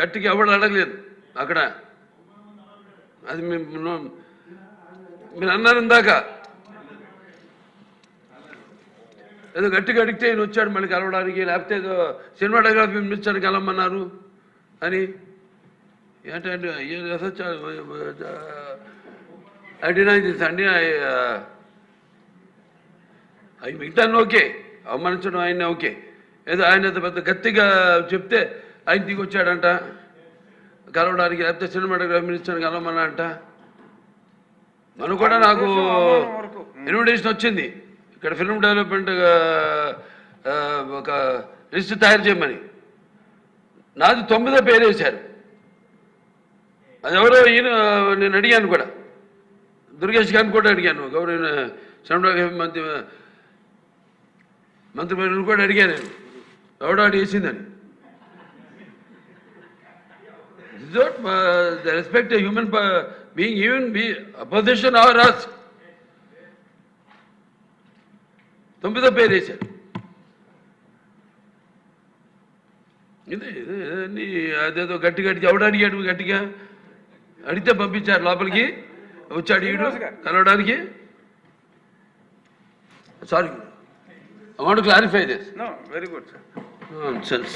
గట్టిగా ఎవడు అడగలేదు. అక్కడ అది మేము మీరు అన్నారు ఇందాక. ఏదో గట్టిగా అడిగితే ఈయన వచ్చాడు మళ్ళీ కలవడానికి లేకపోతే ఏదో సినిమాటోగ్రఫీ మినిస్టర్ కలవమన్నారు అని. ఏంటంటే ఐ డినై దిస్ అండి? అవి మిగతాన్ని ఓకే అవమానించడం ఆయన ఓకే. ఏదో ఆయన పెద్ద గట్టిగా చెప్తే ఆయన దిగి వచ్చాడంట కలవడానికి లేకపోతే సినిమాటోగ్రఫీ మినిస్టర్ని కలవమన్నా అంట మనం కూడా నాకు ఇన్విటేషన్ వచ్చింది. ఇక్కడ ఫిల్మ్ డెవలప్మెంట్ ఒక లిస్ట్ తయారు చేయమని. నాది తొమ్మిదో పేరు వేశారు. అది ఎవరో ఈయన నేను అడిగాను కూడా. దుర్గేష్ గారిని కూడా అడిగాను. గౌరవ సినిమాటోగ్రఫీ మంత్రి మంత్రి కూడా అడిగాను నేను. ఎవడో అడి వేసిందని the respect human being even be opposition our us తొమ్మిదో పేరు వేశారు ఇదే ఇదే నీ అదేదో గట్టి గట్టి ఎవడు అడిగాడు గట్టిగా అడిగితే పంపించారు లోపలికి వచ్చాడు ఈడు కలవడానికి sorry I want clarify this no very good sir sense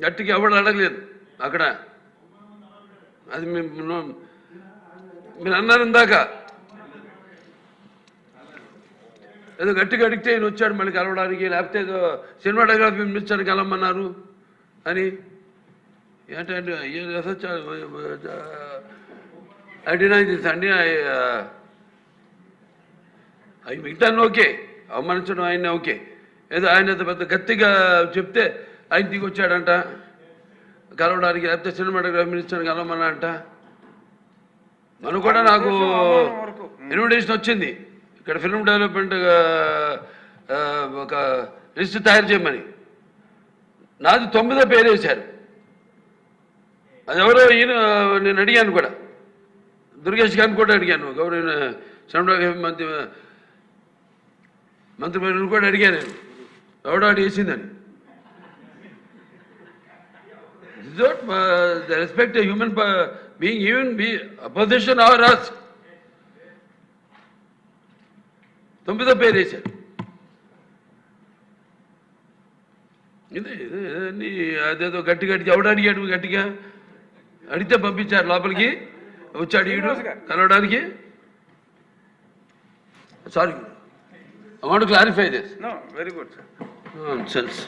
గట్టిగా ఎవడు అడగలేదు. అక్కడ అది మేము మీరు అన్నారు ఇందాక. ఏదో గట్టిగా అడిగితే ఈయన వచ్చాడు మళ్ళీ కలవడానికి లేకపోతే ఏదో సినిమాటోగ్రఫీ మినిస్టర్ కలవమన్నారు అని. ఏంటంటే ఐ డినై దిస్ అండి అవి మిగతాన్ని ఓకే అవమానించడం ఆయన ఓకే. ఏదో ఆయన పెద్ద గట్టిగా చెప్తే ఆయన దిగి వచ్చాడంట కలవడానికి లేకపోతే సినిమాటోగ్రఫీ మినిస్టర్ కలవమన్నా అంట మనం కూడా నాకు. ఇన్విటేషన్ వచ్చింది. ఇక్కడ ఫిల్మ్ డెవలప్మెంట్ ఒక లిస్ట్ తయారు చేయమని. నాది తొమ్మిదో పేరు వేశారు అది ఎవరో ఈయన నేను అడిగాను కూడా. దుర్గేష్ గారిని కూడా అడిగాను. గౌరవ సినిమాటోగ్రఫీ మంత్రి మంత్రి కూడా అడిగాను నేను. ఎవడో అడి వేసిందని the respect human being even be opposition our us తొమ్మిదో పేరు వేశారు ఇదే ఇదే నీ అదేదో గట్టి గట్టి ఎవడు అడిగాడు గట్టిగా అడిగితే పంపించారు లోపలికి వచ్చాడు ఈడు కలవడానికి sorry I want clarify this no very good sir sense